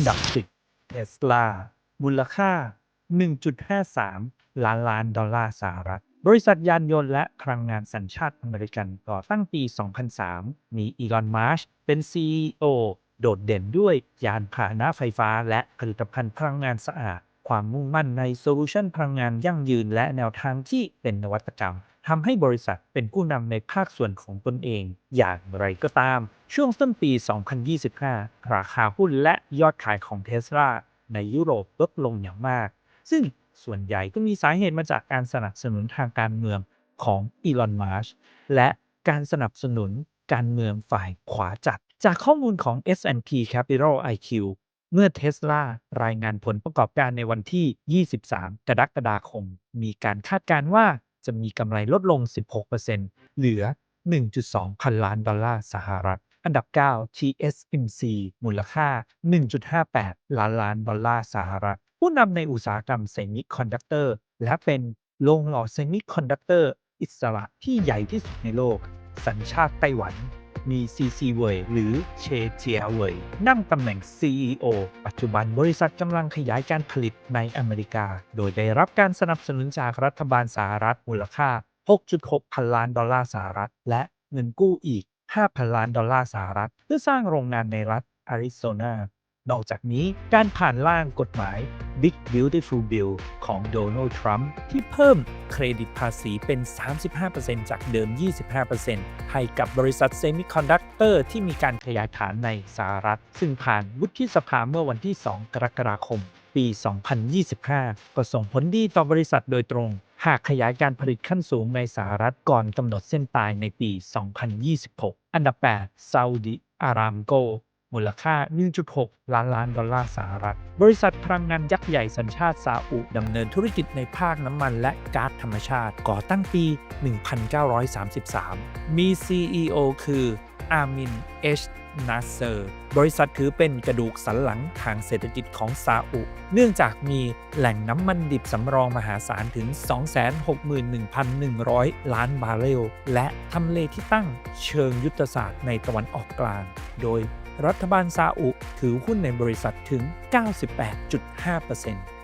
อันดับ 10 Tesla มูลค่า 1.53 ล้านล้านดอลลาร์สหรัฐ บริษัทยานยนต์และพลังงานสัญชาติอเมริกันก่อตั้งปี 2003 มีอีลอน มัสก์เป็น CEO โดดเด่นด้วยยานพาหนะไฟฟ้าและผลิตภัณฑ์พลังงานสะอาด ความมุ่งมั่นในโซลูชันพลังงานยั่งยืนและแนวทางที่เป็นนวัตกรรมทำให้บริษัทเป็นผู้นำในภาคส่วนของตนเอง อย่างไรก็ตาม ช่วงต้นปี 2025 ราคาหุ้นและยอดขายของเทสลาในยุโรปลดลงอย่างมาก ซึ่งส่วนใหญ่ก็มีสาเหตุมาจากการสนับสนุนทางการเมืองของอีลอน มัสก์และการสนับสนุนการเมืองฝ่ายขวาจัด จากข้อมูลของ S&P Capital IQ เมื่อเทสลารายงานผลประกอบการในวันที่ 23 กรกฎาคม มีการคาดการณ์ว่าจะมีกำไรลดลง 16%เหลือ 1.2 พันล้านดอลลาร์สหรัฐ อันดับ 9 TSMC มูลค่า 1.58 ล้านล้านดอลลาร์สหรัฐ ผู้นำในอุตสาหกรรมเซมิคอนดักเตอร์และเป็นโรงหล่อเซมิคอนดักเตอร์อิสระที่ใหญ่ที่สุดในโลก สัญชาติไต้หวัน มี CC เวยหรือเชเจียเวยนั่งตำแหน่ง CEO ปัจจุบันบริษัทกำลังขยายการผลิตในอเมริกา โดยได้รับการสนับสนุนจากรัฐบาลสหรัฐมูลค่า 6.6 พันล้านดอลลาร์สหรัฐ และเงินกู้อีก 5,000 ล้านดอลลาร์สหรัฐ เพื่อสร้างโรงงานในรัฐอาริโซนา นอกจากนี้การผ่านร่างกฎหมาย Big Beautiful Bill ของโดนัลด์ทรัมป์ที่เพิ่มเครดิตภาษีเป็น 35%จากเดิม 25%ให้กับบริษัทเซมิคอนดักเตอร์ที่มีการขยายฐานในสหรัฐ ซึ่งผ่านวุฒิสภาเมื่อวันที่ 2 กรกฎาคม ปี 2025 ก็ส่งผลดีต่อบริษัทโดยตรง หากขยายการผลิตขั้นสูงในสหรัฐก่อนกำหนดเส้นตายในปี 2026 อันดับ 8 ซาอุดิอารามโก มูลค่า 1.6 ล้านล้านดอลลาร์สหรัฐ บริษัทพลังงานยักษ์ใหญ่สัญชาติซาอุดำเนินธุรกิจในภาคน้ำมันและก๊าซธรรมชาติ ก่อตั้งปี 1933 มี CEO คืออามิน เอช นาเซอร์ บริษัทถือเป็นกระดูกสันหลังทางเศรษฐกิจของซาอุ เนื่องจากมีแหล่งน้ำมันดิบสำรองมหาศาลถึง 261,100 ล้านบาร์เรล และทำเลที่ตั้งเชิงยุทธศาสตร์ในตะวันออกกลาง โดยรัฐบาลซาอุถือหุ้นในบริษัทถึง 98.5%